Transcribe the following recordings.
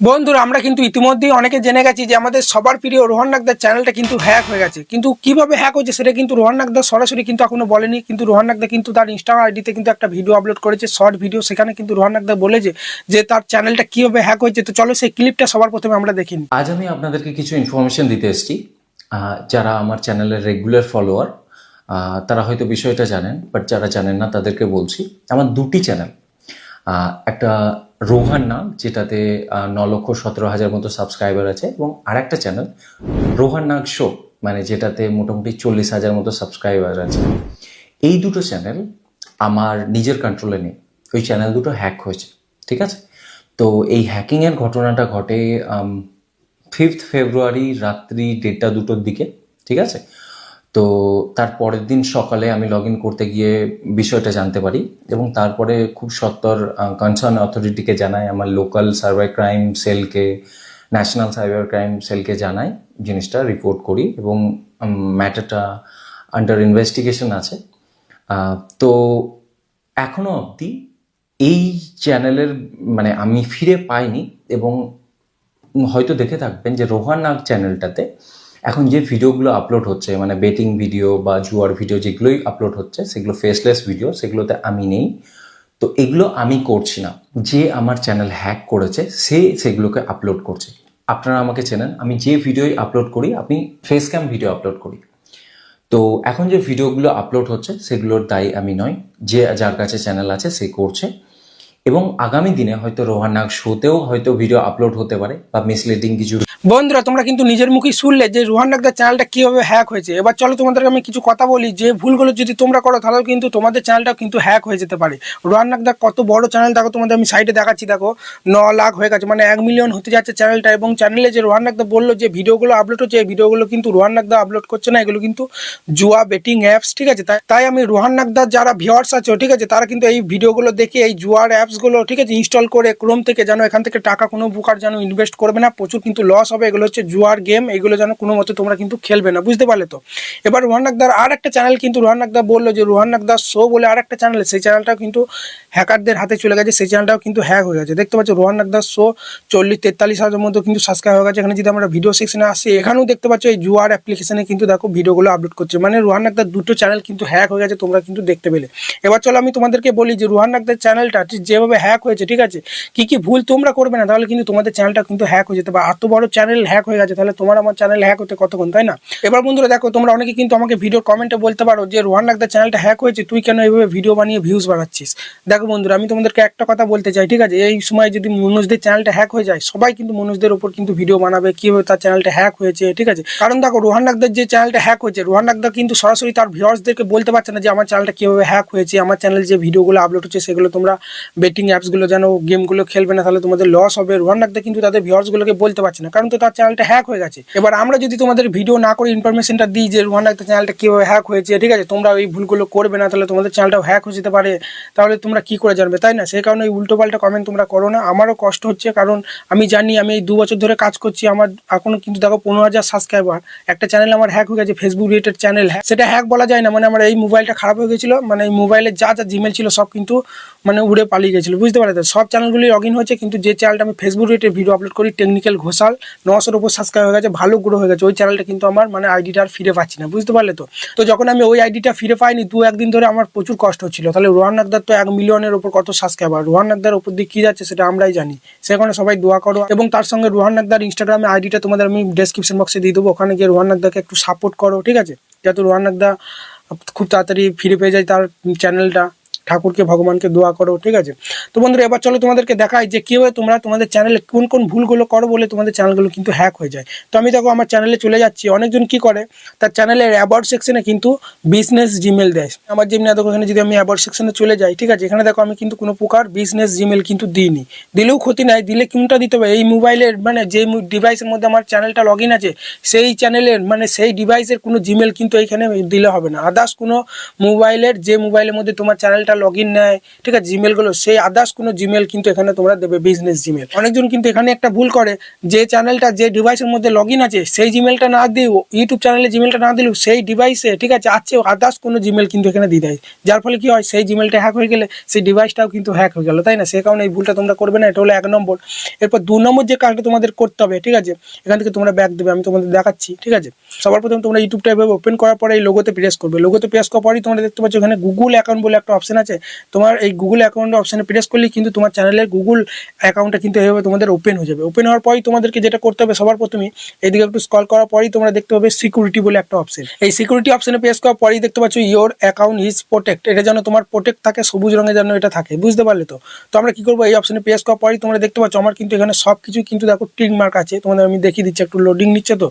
বন্ধুরা, আমরা কিন্তু ইতিমধ্যেই অনেকে জেনে গেছি যে আমাদের সবার প্রিয় রোহন নাগদার চ্যানেলটা কিন্তু হ্যাক হয়ে গেছে। কিন্তু কীভাবে হ্যাক হয়েছে সেটা কিন্তু রোহন নাগদা সরাসরি কিন্তু এখনও বলেনি। কিন্তু রোহন নাগদা কিন্তু তার ইনস্টাগ্রাম আইডিতে কিন্তু একটা ভিডিও আপলোড করেছে শর্ট ভিডিও সেখানে কিন্তু রোহন নাগদা বলেছে যে তার চ্যানেলটা কীভাবে হ্যাক হয়েছে। তো চলো সেই ক্লিপটা সবার প্রথমে আমরা দেখিনি আজ আমি আপনাদেরকে কিছু ইনফরমেশন দিতে এসেছি। যারা আমার চ্যানেলের রেগুলার ফলোয়ার তারা হয়তো বিষয়টা জানেন বাট যারা জানেন না তাদেরকে বলছি। আমার দুটি চ্যানেল একটা রোহান নাম, যেটাতে ন লক্ষ সতেরো হাজার মতো সাবস্ক্রাইবার আছে। এবং আরেকটা চ্যানেল রোহান নাগ শো মানে যেটাতে মোটামুটি চল্লিশ হাজার মতো সাবস্ক্রাইবার আছে। এই দুটো চ্যানেল আমার নিজের কন্ট্রোলে নেই। ওই চ্যানেল দুটো হ্যাক হয়েছে, ঠিক আছে? তো এই হ্যাকিংয়ের ঘটনাটা ঘটে ফিফথ ফেব্রুয়ারি রাত্রি দেড়টা দুটোর দিকে, ঠিক আছে? তো তার পরের দিন সকালে আমি লগ ইন করতে গিয়ে বিষয়টা জানতে পারি এবং তারপরে খুব সত্তর কনসার্ন অথরিটিকে জানাই, আমার লোকাল সাইবার ক্রাইম সেলকে ন্যাশনাল সাইবার ক্রাইম সেলকে জানাই, জিনিসটা রিপোর্ট করি এবং ম্যাটারটা আন্ডার ইনভেস্টিগেশন আছে। তো এখনও অবধি এই চ্যানেলের মানে আমি ফিরে পাইনি এবং হয়তো দেখে থাকবেন যে রোহান নাগ চ্যানেলটাতে এখন যে ভিডিওগুলো আপলোড হচ্ছে মানে বেটিং ভিডিও বা জুয়ার ভিডিও যেগুলোই আপলোড হচ্ছে, সেগুলো ফেসলেস ভিডিও সেগুলোতে আমি নেই। তো এগুলো আমি করছি না। যে আমার চ্যানেল হ্যাক করেছে, সে সেগুলোকে আপলোড করছে। আপনারা আমাকে চেনেন, আমি যে ভিডিওই আপলোড করি, আপনি ফেস ক্যাম ভিডিও আপলোড করি। তো এখন যে ভিডিওগুলো আপলোড হচ্ছে, সেগুলোর দায়ী আমি নয় যে যার কাছে চ্যানেল আছে, সে করছে। এবং আগামী দিনে হয়তো রোহানাগ শোতেও হয়তো ভিডিও আপলোড হতে পারে, বা মিসলিডিং কিছু বন্ধুরা, তোমরা কিন্তু নিজের মুখেই শুনলে যে রোহান নাগদার চ্যানেলটা কীভাবে হ্যাক হয়েছে। এবার চলো তোমাদেরকে আমি কিছু কথা বলি, যে ভুলগুলো যদি তোমরা করো, তাহলেও কিন্তু তোমাদের চ্যানেলটাও কিন্তু হ্যাক হয়ে যেতে পারে। রোহান নাগদা কত বড় চ্যানেল দেখো তোমাদের আমি সাইডে দেখাচ্ছি, দেখো, ন লাখ হয়ে গেছে মানে এক মিলিয়ন হতে যাচ্ছে চ্যানেলটা এবং চ্যানেলে যে রোহান নাগদা বলল যে ভিডিওগুলো আপলোড হচ্ছে, এই ভিডিওগুলো কিন্তু রোহান নাগদা আপলোড করছে না, এগুলো কিন্তু জুয়া বেটিং অ্যাপস ঠিক আছে? তাই তাই আমি রোহান নাগদার যারা ভিওয়ার্স আছে, ঠিক আছে, তারা কিন্তু এই ভিডিওগুলো দেখে, এই জুয়ার অ্যাপসগুলো ঠিক আছে ইনস্টল করে ক্রোম থেকে যেন এখান থেকে টাকা কোনো বুকার যেন ইনভেস্ট করবে না, প্রচুর কিন্তু লস হবে, এগুলো হচ্ছে জুয়ার গেম এগুলো যেন কোনো মতে তোমরা কিন্তু খেলবে না, বুঝতে পারলে তো? এবার রোহান নাগদার আর একটা চ্যানেল কিন্তু রোহান নাগদা বলল যে, রোহান নাগদার শো বলে আর একটা চ্যানেল সেই চ্যানেলটাও কিন্তু হ্যাকারদের হাতে চলে গেছে, সেই চ্যানেলটাও কিন্তু হ্যাক হয়ে গেছে। দেখতে পাচ্ছ, রোহান নাগদার শো চল্লিশ তেতাল্লিশ হাজার মতো কিন্তু সাবস্ক্রাইব হয়ে গেছে। এখানে যদি আমরা ভিডিও সেকশনে আসি, এখানেও দেখতে পাচ্ছ, এই জুয়ার অ্যাপ্লিকেশনে কিন্তু দেখো ভিডিওগুলো আপলোড করছে। মানে রোহান নাগদার দুটো চ্যানেল কিন্তু হ্যাক হয়ে গেছে, তোমরা কিন্তু দেখতে পেলে। এবার চলো আমি তোমাদেরকে বলি যে, রোহান নাগদার চ্যানেলটা যেভাবে হ্যাক হয়েছে, ঠিক আছে? কি কি ভুল তোমরা করবে না, তাহলে কিন্তু তোমাদের চ্যানেলটা কিন্তু হ্যাক হয়ে যেতে পারে। এত বড় চ্যানেল হ্যাক হয়ে গেছে, তাহলে তোমার আমার চ্যানেল হ্যাক হতে কতক্ষণ, তাই না? এবার বন্ধুরা দেখো, তোমরা অনেকে কিন্তু আমাকে ভিডিও কমেন্টে বলতে পারো যে রোহান নাগদার চ্যানেলটা হ্যাক হয়েছে, তুই কেন এইভাবে ভিডিও বানিয়ে ভিউজ বাড়াচ্ছিস? দেখো বন্ধুরা, আমি তোমাদেরকে একটা কথা বলতে চাই, ঠিক আছে? এই সময় যদি মনোজদের চ্যানেলটা হ্যাক হয়ে যায়, সবাই কিন্তু মনোজদের উপর কিন্তু ভিডিও বানাবে কীভাবে তার চ্যানেলটা হ্যাক হয়েছে, ঠিক আছে? কারণ দেখো রোহান নাগদার যে চ্যানেলটা হ্যাক হয়েছে রোহান নাগদা কিন্তু সরাসরি তার ভিউয়ার্সদেরকে বলতে পারছে না যে, আমার চ্যানেলটা কীভাবে হ্যাক হয়েছে, আমার চ্যানেল যে ভিডিওগুলো আপলোড হচ্ছে, সেগুলো তোমরা বেটিং অ্যাপসগুলো যেন গেমগুলো খেলবে না, তাহলে তোমাদের লস হবে। রোহান নাগদা কিন্তু তাদের ভিউয়ার্সগুলোকে বলতে পারছে না। কারণ তো তার চ্যানেলটা হ্যাক হয়ে গেছে। এবার আমরা যদি তোমাদের ভিডিও না করে ইনফরমেশনটা দিই যে রোহান নাগদার চ্যানেলটা কীভাবে হ্যাক হয়েছে, ঠিক আছে? তোমরা এই ভুলগুলো করবে না, তাহলে তোমাদের চ্যানেলটাও হ্যাক হয়ে যেতে পারে। তাহলে তোমরা কি করে জানবে, তাই না? সেই কারণে এই উল্টো পাল্টা কমেন্ট তোমরা করো না। আমারও কষ্ট হচ্ছে, কারণ আমি জানি আমি এই দু বছর ধরে কাজ করছি। আমার এখনও কিন্তু দেখো পনেরো হাজার সাবস্ক্রাইবার একটা চ্যানেল আমার হ্যাক হয়ে গেছে ফেসবুক রিলেটেড চ্যানেল হ্যাক সেটা হ্যাক বলা যায় না মানে আমার এই মোবাইলটা খারাপ হয়ে গেছিল। মানে এই মোবাইলে যা যা জিমেল ছিল সব কিন্তু মানে উড়ে পালিয়ে গেছিল, বুঝতে পারলে? তো সব চ্যানেলগুলি লগ ইন হয়েছে, কিন্তু যে চ্যানেলটা আমি ফেসবুক রিলেটেড ভিডিও আপলোড করি টেকনিক্যাল ঘোষাল নশোর উপর সাবস্ক্রাইব হয়ে গেছে, ভালো গ্রো হয়ে গেছে। ওই চ্যানেলটা কিন্তু আমার মানে আইডিটা আর ফিরে পাচ্ছি না, বুঝতে পারলে তো? তো যখন আমি ওই আইডিটা ফিরে পাইনি, দু একদিন ধরে আমার প্রচুর কষ্ট হচ্ছিল। তাহলে রোহান নাকদার তো এক মিলিয়নের উপর কত সাবস্ক্রাইবার রোহান নাকদার উপর দিয়ে কী যাচ্ছে সেটা আমরাই জানি। সেখানে সবাই দোয়া করো। এবং তার সঙ্গে রোহান নাকদার ইনস্টাগ্রামে আইডিটা তোমাদের আমি ডেসক্রিপশন বক্সে দিয়ে দেবো। ওখানে গিয়ে রোহান নাকদাকে একটু সাপোর্ট করো, ঠিক আছে? যাতে রোহান নাকদা খুব তাড়াতাড়ি ফিরে পেয়ে যায় তার চ্যানেলটা ঠাকুরকে, ভগবানকে দোয়া করো, ঠিক আছে? তো বন্ধুরা, এবার চলো তোমাদেরকে দেখায় যে কীভাবে তোমরা তোমাদের চ্যানেলে কোন কোন ভুলগুলো করো বলে তোমাদের চ্যানেলগুলো কিন্তু হ্যাক হয়ে যায়। তো আমি দেখো আমার চ্যানেলে চলে যাচ্ছি। অনেকজন কি করে? তার চ্যানেলের অ্যাবাউট সেকশনে কিন্তু বিজনেস জিমেল দেয়। আমার যেমনি দেখো এখানে যদি আমি অ্যাবাউট সেকশনে চলে যাই, ঠিক আছে? এখানে দেখো আমি কিন্তু কোনো প্রকার বিজনেস জিমেল কিন্তু দিইনি। দিলেও ক্ষতি নাই, দিলে কোনটা দিতে হবে? এই মোবাইলের মানে যে ডিভাইসের মধ্যে আমার চ্যানেলটা লগ ইন আছে, সেই চ্যানেলের মানে সেই ডিভাইসের কোনো জিমেল কিন্তু এইখানে দিলে হবে না। আদার্স কোনো মোবাইলের যে মোবাইলের মধ্যে তোমার চ্যানেলটা লগ ইন নেয়, ঠিক আছে জিমেলগুলো সেই আদার্স কোনো জিমেল কিন্তু এখানে তোমরা দেবে বিজনেস জিমেল অনেকজন কিন্তু এখানে একটা ভুল করে, যে চ্যানেলটা যে ডিভাইসের মধ্যে লগ ইন আছে, সেই জিমেলটা না দিয়েও ইউটিউব চ্যানেলে জিমেলটা না দিলেও, সেই ডিভাইসে ঠিক আছে আছে আদার্স কোনো জিমেল কিন্তু এখানে দিয়ে দেয়। যার ফলে কি হয়, সেই জিমেলটা হ্যাক হয়ে গেলে, সেই ডিভাইসটাও কিন্তু হ্যাক হয়ে গেল, তাই না? সে কারণে এই ভুলটা তোমরা করবে না, এটা হলো এক নম্বর। এরপর দু নম্বর যে কাজটা তোমাদের করতে হবে, ঠিক আছে, এখান থেকে তোমরা ব্যাক দেবে, আমি তোমাদের দেখাচ্ছি, ঠিক আছে। সবার প্রথমে তোমরা ইউটিউবটা এভাবে ওপেন করার পরে এই লোগোতে প্রেস করবে। লোগোতে প্রেস করার পরেই তোমরা দেখতে পাচ্ছ, এখানে গুগল অ্যাকাউন্ট বলে একটা অপশন আছে তোমার এই গুগল অ্যাকাউন্ট অপশানে প্রেস করলে কিন্তু তোমার চ্যানেলের গুগল অ্যাকাউন্টটা কিন্তু এভাবে তোমাদের ওপেন হয়ে যাবে। ওপেন হওয়ার পরই তোমাদেরকে যেটা করতে হবে, সবার প্রথমে এদিকে একটু স্কল করার পরেই তোমরা দেখতে পাবে সিকিউরিটি বলে একটা অপশন এই সিকিউরিটি অপশনে প্রেস করার পরেই দেখতে পাচ্ছ ইয়োর অ্যাকাউন্ট ইজ প্রোটেক্ট এটা যেন তোমার প্রোটেক্ট থাকে, সবুজ রঙের যেন এটা থাকে, বুঝতে পারলে তো? তো আমরা কি করব? এই অপশানে প্রেস করার পরেই তোমরা দেখতে পাচ্ছ আমার কিন্তু এখানে সব কিছু কিন্তু দেখো টিক মার্ক আছে। তোমাদের আমি দেখিয়ে দিচ্ছি, একটু লোডিং নিচ্ছে তো?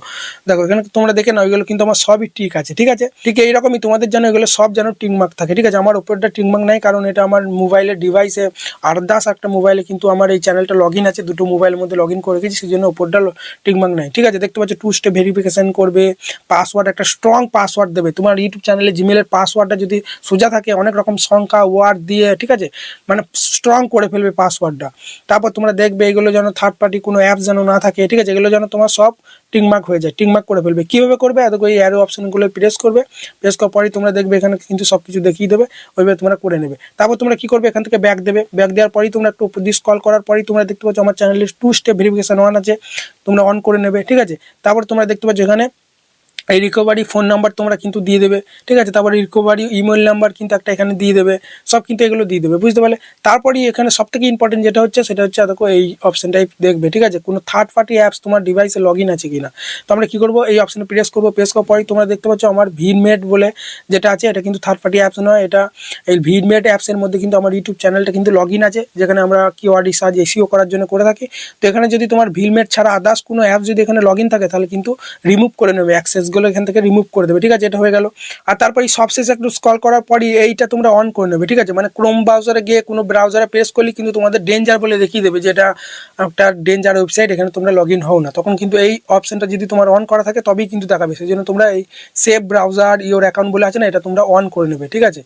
দেখো, এখানে তোমরা দেখে নাও, এগুলো কিন্তু আমার সবই ঠিক আছে ঠিক আছে? ঠিক এইরকমই তোমাদের যেন এগুলো সব যেন টিক মার্ক থাকে, ঠিক আছে? আমার উপরটা টিক মার্ক নাই, কারণ এটা আমার মোবাইলের ডিভাইসে আর্দাস একটা মোবাইলে কিন্তু আমার এই চ্যানেলটা লগ আছে, দুটো মোবাইলের মধ্যে লগ করে রেখেছি, সেই জন্য উপরটা টিক মার্ক নাই। ঠিক আছে, দেখতে পাচ্ছ টু স্টেপ ভেরিফিকেশন করবে পাসওয়ার্ড একটা স্ট্রং পাসওয়ার্ড দেবে। তোমার ইউটিউব চ্যানেলে জিমেলের পাসওয়ার্ডটা যদি সোজা থাকে, অনেক রকম সংখ্যা ওয়ার্ড দিয়ে, ঠিক আছে মানে স্ট্রং করে ফেলবে পাসওয়ার্ডটা তারপর তোমরা দেখবে, এগুলো যেন থার্ড পার্টি কোনো অ্যাপস যেন না থাকে, ঠিক আছে, এগুলো যেন তোমার সব টিকমার্ক হয়ে যায় টিকমার্ক করে ফেলবে। কীভাবে করবে? এত এই অ্যারো অপশানগুলো প্রেস করবে। প্রেস করার পরেই তোমরা দেখবে এখানে কিন্তু সব কিছু দেখিয়ে দেবে, ওইভাবে তোমরা করে নেবে। তারপর তোমরা কি করবে? এখান থেকে ব্যাক দেবে। ব্যাক দেওয়ার পরেই তোমরা একটু দিস কল করার পরেই তোমরা দেখতে পাচ্ছ আমার চ্যানেলের টু স্টেপ ভেরিফিকেশান ওয়ান আছে, তোমরা অন করে নেবে, ঠিক আছে? তারপর তোমরা দেখতে পাচ্ছ এখানে এই রিকোভারি ফোন নাম্বার তোমরা কিন্তু দিয়ে দেবে, ঠিক আছে? তারপরে রিকোভারি ইমেল নাম্বার কিন্তু একটা এখানে দিয়ে দেবে, সব কিন্তু এগুলো দিয়ে দেবে, বুঝতে পারলে? তারপরেই এখানে সব থেকে ইম্পর্টেন্ট যেটা হচ্ছে, সেটা হচ্ছে, দেখো, এই অপশনটাই দেখবে, ঠিক আছে? কোনো থার্ড পার্টি অ্যাপস তোমার ডিভাইসে লগ ইন আছে কিনা। তো আমরা কী করব? এই অপশনে প্রেস করব প্রেস করার পরেই তোমরা দেখতে পাচ্ছ, আমার ভিডমেট বলে যেটা আছে, এটা কিন্তু থার্ড পার্টি অ্যাপস নয়, এটা এই ভিডমেট অ্যাপসের মধ্যে কিন্তু আমার ইউটিউব চ্যানেলটা কিন্তু লগ ইন আছে, যেখানে আমরা কি কিওয়ার্ড রিসার্চ এসিও করার জন্য করে থাকি। তো এখানে যদি তোমার ভিলমেট ছাড়া আদার্স কোনো অ্যাপ যদি এখানে লগ ইন থাকে, তাহলে কিন্তু রিমুভ করে নেবে অ্যাক্সেসগুলো এখান থেকে রিমুভ করে দেবে, ঠিক আছে? এটা হয়ে গেল। আর তারপরে সবশেষে একটু স্কল করার পরই এইটা তোমরা অন করে নেবে, ঠিক আছে? মানে ক্রোম ব্রাউজারে গিয়ে কোনো ব্রাউজারে প্রেস করলে কিন্তু তোমাদের ডেঞ্জার বলে দেখিয়ে দেবে যে এটা একটা ডেঞ্জার ওয়েবসাইট এখানে তোমরা লগ ইন হও না। তখন কিন্তু এই অপশানটা যদি তোমার অন করা থাকে, তবেই কিন্তু দেখাবে। সেই জন্য তোমরা এই সেফ ব্রাউজার ইওর অ্যাকাউন্ট বলে আছে না, এটা তোমরা অন করে নেবে, ঠিক আছে?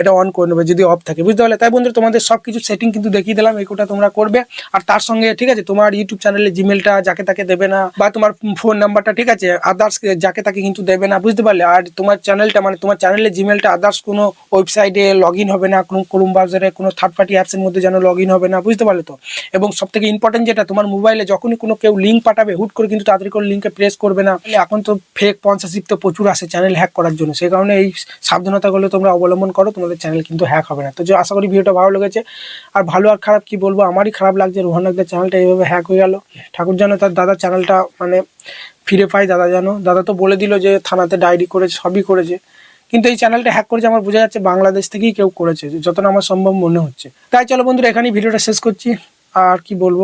এটা অন করে নেবে, যদি অফ থাকে। বুঝতে পারলে? তাই বন্ধুরা, তোমাদের সব কিছু সেটিং কিন্তু দেখিয়ে দিলাম এইটা তোমরা করবে। আর তার সঙ্গে, ঠিক আছে, তোমার ইউটিউব চ্যানেলে জিমেলটা যাকে তাকে দেবে না, বা তোমার ফোন নাম্বারটা ঠিক আছে আদার্স যাকে তাকে কিন্তু দেবে না, বুঝতে পারলে? আর তোমার চ্যানেলটা মানে তোমার চ্যানেলে জিমেলটা আদার্স কোনো ওয়েবসাইটে লগ ইন হবে না, কোনো ক্রোম ব্রাউজারে কোনো থার্ড পার্টি অ্যাপসের মধ্যে যেন লগ ইন হবে না, বুঝতে পারলে তো? এবং সব থেকে ইম্পর্টেন্ট যেটা, তোমার মোবাইলে যখনই কোনো কেউ লিঙ্ক পাঠাবে, হুট করে কিন্তু তাড়াতাড়ি করে লিঙ্কে প্রেস করবে না। এখন তো ফেক স্পন্সারশিপ তো প্রচুর আসে চ্যানেল হ্যাক করার জন্য। সেই কারণে এই সাবধানতাগুলো তোমরা অবলম্বন করো, তোমাদের চ্যানেল কিন্তু হ্যাক হবে না। তো যে আশা করি ভিডিওটা ভালো লেগেছে। আর ভালো আর খারাপ কি বলব? আমারই খারাপ লাগছে। রোহান নাকদের চ্যানেলটা এইভাবে হ্যাক হয়ে গেল। ঠাকুর যেন তার দাদার চ্যানেলটা মানে ফিরে পায় দাদা যেন। দাদা তো বলে দিল যে থানাতে ডায়েরি করেছে, সবই করেছে। কিন্তু এই চ্যানেলটা হ্যাক করেছে আমার বোঝা যাচ্ছে বাংলাদেশ থেকেই কেউ করেছে। যতটা আমার সম্ভব মনে হচ্ছে। তাই চলো বন্ধুরা, এখানেই ভিডিওটা শেষ করছি। আর কি বলব?